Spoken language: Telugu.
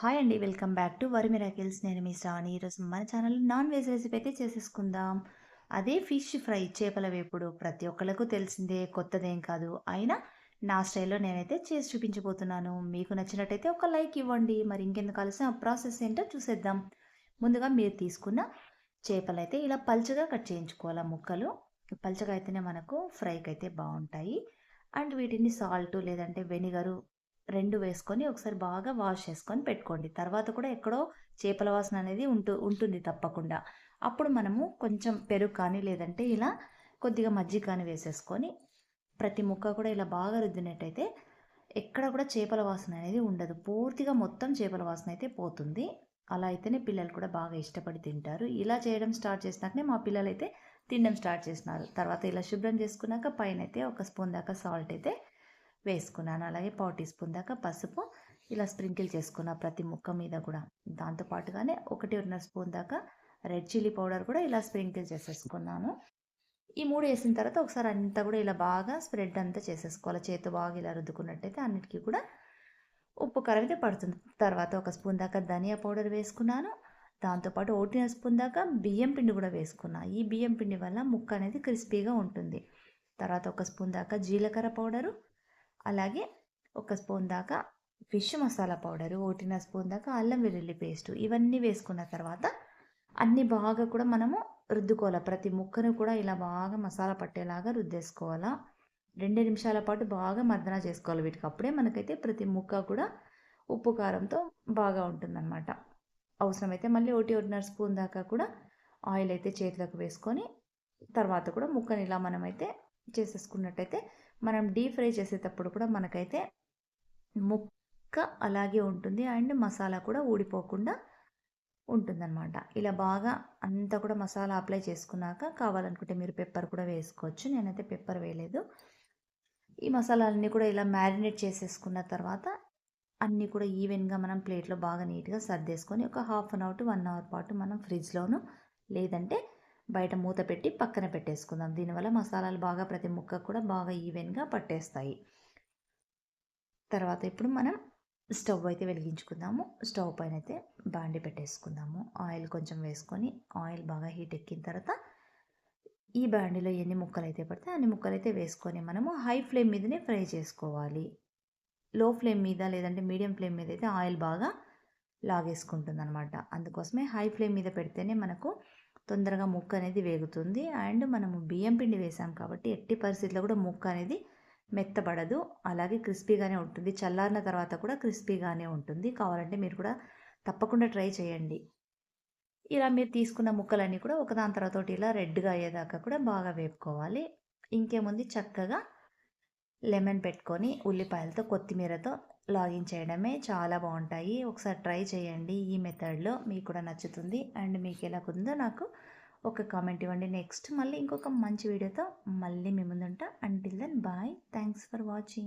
హాయ్ అండి welcome back to Vari miracles నేను మీ శ్రావణి. ఈరోజు మన ఛానల్లో నాన్ వెజ్ రెసిపీ అయితే చేసేసుకుందాం. అదే ఫిష్ ఫ్రై చేపల వేపుడు ప్రతి ఒక్కళ్ళకు తెలిసిందే కొత్తదేం కాదు. అయినా నా స్టైల్లో నేనైతే చేసి చూపించబోతున్నాను. మీకు నచ్చినట్టయితే ఒక లైక్ ఇవ్వండి. మరి ఇంకెందుకు కలిసిన ప్రాసెస్ ఏంటో చూసేద్దాం. ముందుగా మీరు తీసుకున్న చేపలు అయితే ఇలా పల్చగా కట్ చేయించుకోవాలి ముక్కలు. పల్చగా అయితేనే మనకు ఫ్రైకి అయితే బాగుంటాయి. అండ్ వీటిని సాల్ట్ లేదంటే వెనిగరు రెండు వేసుకొని ఒకసారి బాగా వాష్ చేసుకొని పెట్టుకోండి. తర్వాత కూడా ఎక్కడో చేపల వాసన అనేది ఉంటూ ఉంటుంది తప్పకుండా. అప్పుడు మనము కొంచెం పెరుగు కానీ లేదంటే ఇలా కొద్దిగా మజ్జిగ కానీ వేసేసుకొని ప్రతి ముక్క కూడా ఇలా బాగా రుద్దినట్టయితే ఎక్కడ కూడా చేపల వాసన అనేది ఉండదు. పూర్తిగా మొత్తం చేపల వాసన అయితే పోతుంది. అలా అయితేనే పిల్లలు కూడా బాగా ఇష్టపడి తింటారు. ఇలా చేయడం స్టార్ట్ చేసినాకనే మా పిల్లలు అయితే తినడం స్టార్ట్ చేసినారు. తర్వాత ఇలా శుభ్రం చేసుకున్నాక పైన అయితే ఒక స్పూన్ దాకా సాల్ట్ అయితే వేసుకున్నాను. అలాగే పావు టీ స్పూన్ దాకా పసుపు ఇలా స్ప్రింకిల్ చేసుకున్న ప్రతి ముక్క మీద కూడా. దాంతోపాటుగానే ఒకటి ఉన్న స్పూన్ దాకా రెడ్ చిల్లీ పౌడర్ కూడా ఇలా స్ప్రింకిల్ చేసేసుకున్నాను. ఈ మూడు వేసిన తర్వాత ఒకసారి అంతా కూడా ఇలా బాగా స్ప్రెడ్ అంతా చేసేసుకోవాలి. చేతి బాగా ఇలా రుద్దుకున్నట్టయితే అన్నిటికీ కూడా ఉప్పు కారం అయితే పడుతుంది. తర్వాత ఒక స్పూన్ దాకా ధనియా పౌడర్ వేసుకున్నాను. దాంతోపాటు ఒకటిన స్పూన్ దాకా బియ్యం పిండి కూడా వేసుకున్నా. ఈ బియ్యం పిండి వల్ల ముక్క అనేది క్రిస్పీగా ఉంటుంది. తర్వాత ఒక స్పూన్ దాకా జీలకర్ర పౌడరు అలాగే ఒక స్పూన్ దాకా ఫిష్ మసాలా పౌడరు ఓటిన స్పూన్ దాకా అల్లం వెల్లుల్లి పేస్ట్ ఇవన్నీ వేసుకున్న తర్వాత అన్నీ బాగా కూడా మనము రుద్దుకోవాలి. ప్రతి ముక్కను కూడా ఇలా బాగా మసాలా పట్టేలాగా రుద్దేసుకోవాలా. రెండు నిమిషాల పాటు బాగా మర్దన చేసుకోవాలి వీటికి. అప్పుడే మనకైతే ప్రతి ముక్క కూడా ఉప్పు కారంతో బాగా ఉంటుందన్నమాట. అవసరమైతే మళ్ళీ ఒకటి ఒకటిన్నర స్పూన్ దాకా కూడా ఆయిల్ అయితే చేతిలోకి వేసుకొని తర్వాత కూడా ముక్కని ఇలా మనమైతే చేసేసుకున్నట్టయితే మనం డీప్ ఫ్రై చేసేటప్పుడు కూడా మనకైతే ముక్క అలాగే ఉంటుంది. అండ్ మసాలా కూడా ఊడిపోకుండా ఉంటుందన్నమాట. ఇలా బాగా అంతా కూడా మసాలా అప్లై చేసుకున్నాక కావాలనుకుంటే మీరు పెప్పర్ కూడా వేసుకోవచ్చు. నేనైతే పెప్పర్ వేయలేదు. ఈ మసాలాలన్నీ కూడా ఇలా మ్యారినేట్ చేసేసుకున్న తర్వాత అన్నీ కూడా ఈవెన్గా మనం ప్లేట్లో బాగా నీట్గా సర్దేసుకొని ఒక half an hour to one hour పాటు మనం ఫ్రిడ్జ్లోను లేదంటే బయట మూత పెట్టి పక్కన పెట్టేసుకుందాం. దీనివల్ల మసాలాలు బాగా ప్రతి ముక్క కూడా బాగా ఈవెన్గా పట్టేస్తాయి. తర్వాత ఇప్పుడు మనం స్టవ్ అయితే వెలిగించుకుందాము. స్టవ్ పైన అయితే బాండి పెట్టేసుకుందాము. ఆయిల్ కొంచెం వేసుకొని ఆయిల్ బాగా హీట్ ఎక్కిన తర్వాత ఈ బాండిలో ఎన్ని ముక్కలు అయితే పడితే అన్ని ముక్కలు అయితే వేసుకొని మనము హై ఫ్లేమ్ మీదనే ఫ్రై చేసుకోవాలి. లో ఫ్లేమ్ మీద లేదంటే మీడియం ఫ్లేమ్ మీద అయితే ఆయిల్ బాగా లాగేసుకుంటుంది అనమాట అందుకోసమే హై ఫ్లేమ్ మీద పెడితేనే మనకు తొందరగా ముక్క అనేది వేగుతుంది. అండ్ మనము బియ్యం పిండి వేసాం కాబట్టి ఎట్టి పరిస్థితుల్లో కూడా ముక్క అనేది మెత్తబడదు. అలాగే క్రిస్పీగానే ఉంటుంది. చల్లారిన తర్వాత కూడా క్రిస్పీగానే ఉంటుంది. కావాలంటే మీరు కూడా తప్పకుండా ట్రై చేయండి. ఇలా మీరు తీసుకున్న ముక్కలన్నీ కూడా ఒకదాని తర్వాత ఇలా రెడ్గా అయ్యేదాకా కూడా బాగా వేపుకోవాలి. ఇంకేముంది? చక్కగా లెమన్ పెట్టుకొని ఉల్లిపాయలతో కొత్తిమీరతో లాగిన్ చేయడమే చాలా బాగుంటాయి. ఒకసారి ట్రై చేయండి. ఈ మెథడ్లో మీకు కూడా నచ్చుతుంది. అండ్ మీకు ఎలా ఉందో నాకు ఒక కామెంట్ ఇవ్వండి. నెక్స్ట్ మళ్ళీ ఇంకొక మంచి వీడియోతో మళ్ళీ మీ ముందుంటా. Until then bye thanks for watching